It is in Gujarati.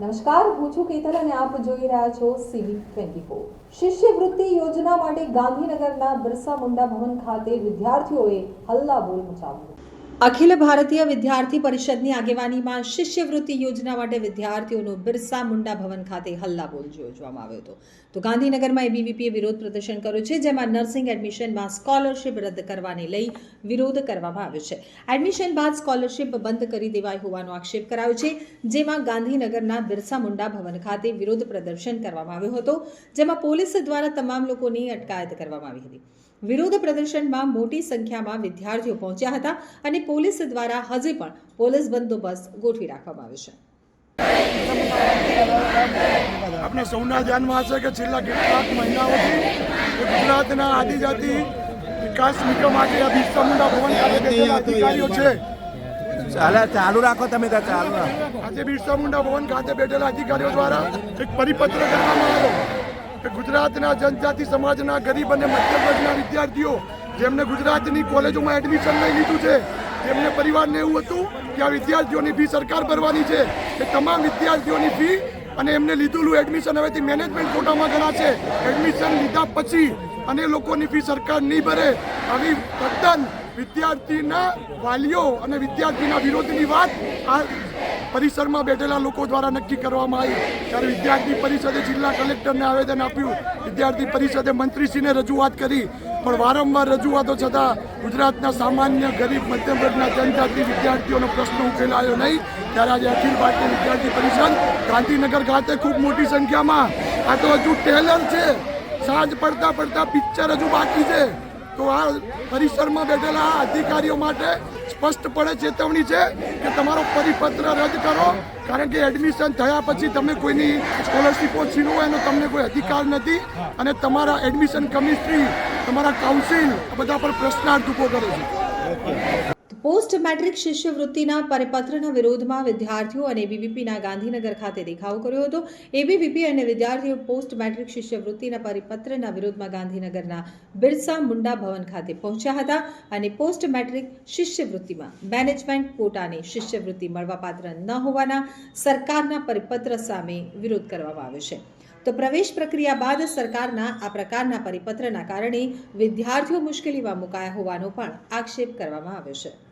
નમસ્કાર, હું છું કેતલ અને આપ જોઈ રહ્યા છો સીવી ટ્વેન્ટી ફોર શિષ્યવૃત્તિ યોજના માટે ગાંધીનગરના બિરસા મુંડા ભવન ખાતે વિદ્યાર્થીઓએ હલ્લાબોલ મચાવ્યો. અખિલ ભારતીય વિદ્યાર્થી પરિષદની આગેવાનીમાં શિષ્યવૃત્તિ યોજના માટે વિદ્યાર્થીઓનો બિરસા મુંડા ભવન ખાતે હલ્લાબોલ યોજવામાં આવ્યો હતો. તો ગાંધીનગરમાં એબીવીપીએ વિરોધ પ્રદર્શન કર્યું છે, જેમાં નર્સિંગ એડમિશનમાં સ્કોલરશિપ રદ કરવાને લઈ વિરોધ કરવામાં આવ્યો છે. એડમિશન બાદ સ્કોલરશિપ બંધ કરી દેવાય હોવાનો આક્ષેપ કરાયો છે, જેમાં ગાંધીનગરના બિરસા મુંડા ભવન ખાતે વિરોધ પ્રદર્શન કરવામાં આવ્યો હતો, જેમાં પોલીસ દ્વારા તમામ લોકોની અટકાયત કરવામાં આવી હતી. વિરોધ પ્રદર્શનમાં મોટી સંખ્યામાં વિદ્યાર્થીઓ પહોંચ્યા હતા અને પોલીસ દ્વારા હજી પણ પોલીસ બંદોબસ્ત ગોઠવી રાખવામાં આવ્યો છે. આપણે સૌના ધ્યાનમાં હશે કે છેલ્લા કેટલાક મહિનાઓથી ગુજરાતના આદિજાતિ વિકાસ નિગમ આજે આ બિરસા ભવન ખાતે અધિકારીઓ છે. ચાલે ચાલુ રાખો તમે ત્યાં ચાલુ રાખો. આજે બિરસા મુંડા ભવન ખાતે બેઠેલા અધિકારીઓ દ્વારા એક પરિપત્ર કરવામાં આવ્યો. ગુજરાતના જનજાતિ સમાજના ગરીબ અને મધ્યમ વર્ગના વિદ્યાર્થીઓ, જેમને ગુજરાતની કોલેજોમાં એડમિશન લઈ લીધું છે, તેમને પરિવારને એવું હતું કે આ વિદ્યાર્થીઓની ફી સરકાર ભરવાની છે એ તમામ વિદ્યાર્થીઓની ફી અને એમને લીધેલું એડમિશન હવેથી મેનેજમેન્ટ કોટામાં ગણાશે. એડમિશન લીધા પછી અને લોકોની ફી સરકાર નહીં ભરે આવી તદ્દન વિદ્યાર્થીના વાલીઓ અને વિદ્યાર્થીના વિરોધની વાત આ પરિસરમાં બેઠેલા લોકો દ્વારા નક્કી કરવામાં આવી. ત્યારે વિદ્યાર્થી પરિષદે જિલ્લા કલેક્ટરને આવેદન આપ્યું. વિદ્યાર્થી પરિષદે મંત્રીશ્રીને રજૂઆત કરી. પણ વારંવાર રજૂઆતો છતાં ગુજરાતના સામાન્ય ગરીબ મધ્યમ વર્ગના જનજાતિ વિદ્યાર્થીઓનો પ્રશ્ન ઉકેલાયો નહીં. ત્યારે આજે અખિલ ભારતીય વિદ્યાર્થી પરિષદ ગાંધીનગર ખાતે ખૂબ મોટી સંખ્યામાં. આ તો હજુ ટેલર છે. સાંજ પડતા પડતા પિક્ચર હજુ બાકી છે. તો આ પરિસરમાં બેઠેલા અધિકારીઓ માટે સ્પષ્ટપણે ચેતવણી છે કે તમારો પરિપત્ર રદ કરો, કારણ કે એડમિશન થયા પછી તમે કોઈની સ્કોલરશીપો છીનો એનો તમને કોઈ અધિકાર નથી અને તમારા એડમિશન કમિસ્ટ્રી તમારા કાઉન્સિલ બધા પર પ્રશ્નાર્થ ઊભો કરે છે. પોસ્ટ મેટ્રિક શિષ્યવૃત્તિના પરિપત્રના વિરોધમાં વિદ્યાર્થીઓ અને એબીવીપીના ગાંધીનગર ખાતે દેખાવ કર્યો હતો. એબીવીપી અને વિદ્યાર્થીઓ પોસ્ટ મેટ્રિક શિષ્યવૃત્તિના પરિપત્રના વિરોધમાં ગાંધીનગરના બિરસા મુંડા ભવન ખાતે પહોંચ્યા હતા અને પોસ્ટ મેટ્રિક શિષ્યવૃત્તિમાં મેનેજમેન્ટ કોટાની શિષ્યવૃત્તિ મળવાપાત્ર ન હોવાના સરકારના પરિપત્ર સામે વિરોધ કરવામાં આવ્યો છે. તો પ્રવેશ પ્રક્રિયા બાદ સરકારના આ પ્રકારના પરિપત્રના કારણે વિદ્યાર્થીઓ મુશ્કેલીમાં મુકાયા હોવાનો પણ આક્ષેપ કરવામાં આવ્યો છે.